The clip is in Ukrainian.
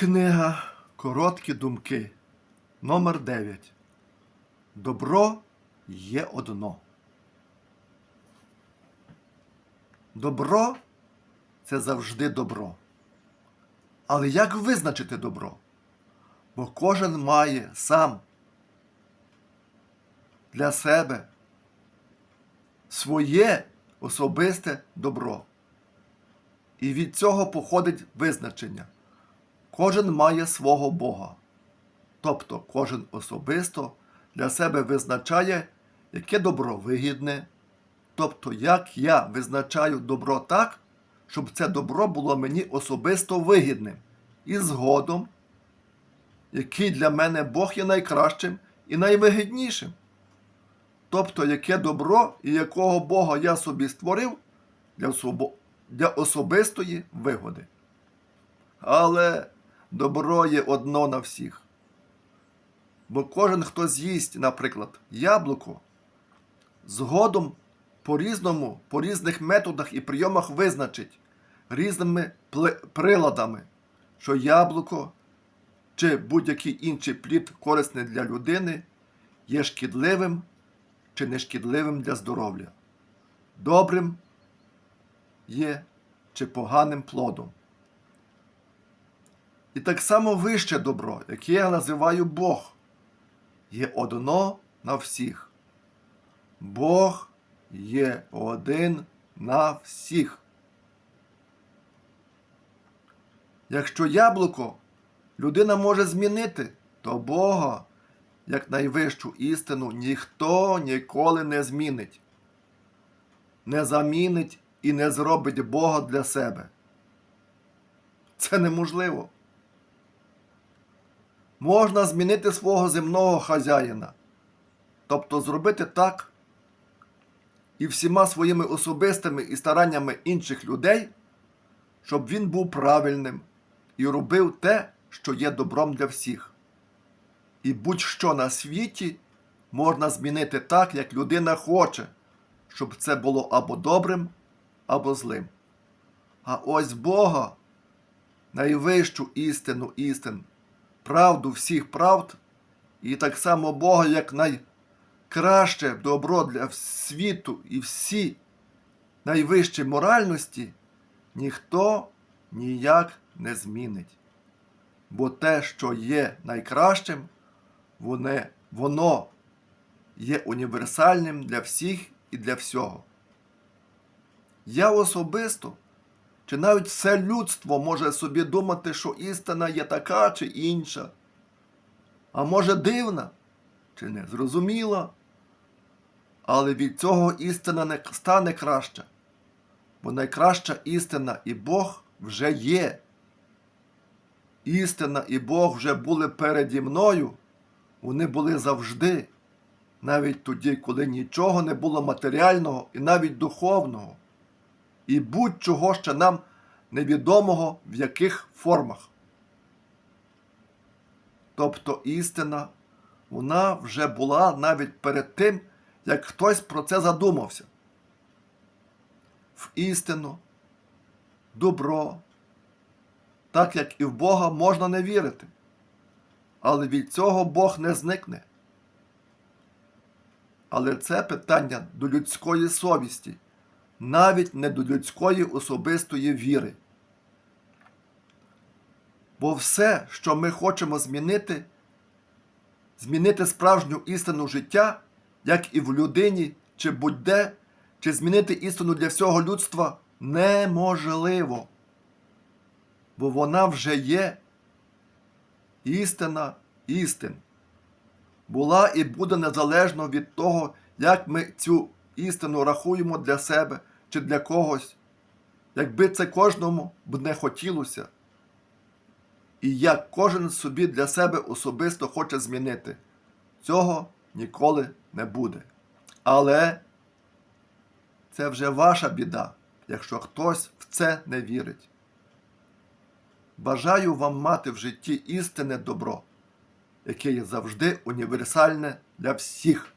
Книга Короткі думки. Номер 9. Добро є одно. Добро це завжди добро. Але як визначити добро? Бо кожен має сам для себе своє особисте добро. І від цього походить визначення. Кожен має свого Бога. Тобто кожен особисто для себе визначає, яке добро вигідне. Тобто, як я визначаю добро так, щоб це добро було мені особисто вигідним. І згодом, який для мене Бог є найкращим і найвигіднішим. Тобто, яке добро і якого Бога я собі створив для, особистої вигоди. Але добро є одно на всіх. Бо кожен, хто з'їсть, наприклад, яблуко, згодом по-різному, по різних методах і прийомах визначить різними приладами, що яблуко чи будь-який інший плід корисний для людини є шкідливим чи нешкідливим для здоров'я, добрим є чи поганим плодом. І так само вище добро, яке я називаю Бог, є одно на всіх. Бог є один на всіх. Якщо яблуко людина може змінити, то Бога, як найвищу істину, ніхто ніколи не змінить, не замінить і не зробить Бога для себе. Це неможливо. Можна змінити свого земного хазяїна, тобто зробити так і всіма своїми особистими і стараннями інших людей, щоб він був правильним і робив те, що є добром для всіх. І будь-що на світі можна змінити так, як людина хоче, щоб це було або добрим, або злим. А ось Бога, найвищу істину істин, правду всіх правд, і так само Бога, як найкраще добро для світу і всі найвищі моральності, ніхто ніяк не змінить. Бо те, що є найкращим, воно, воно є універсальним для всіх і для всього. Я особисто, чи навіть все людство може собі думати, що істина є така чи інша, а може дивна чи незрозуміла, але від цього істина не стане краща, бо найкраща істина і Бог вже є. Істина і Бог вже були переді мною, вони були завжди, навіть тоді, коли нічого не було матеріального і навіть духовного, і будь-чого ще нам невідомого в яких формах. Тобто істина, вона вже була навіть перед тим, як хтось про це задумався. В істину, добро, так як і в Бога можна не вірити. Але від цього Бог не зникне. Але це питання до людської совісті, навіть не до людської особистої віри. Бо все, що ми хочемо змінити, змінити справжню істину життя, як і в людині, чи будь-де, чи змінити істину для всього людства неможливо бо вона вже є істина істин. Була і буде незалежно від того, як ми цю істину рахуємо для себе чи для когось, якби це кожному б не хотілося. І як кожен собі для себе особисто хоче змінити, цього ніколи не буде. Але це вже ваша біда, якщо хтось в це не вірить. Бажаю вам мати в житті істинне добро, яке є завжди універсальне для всіх.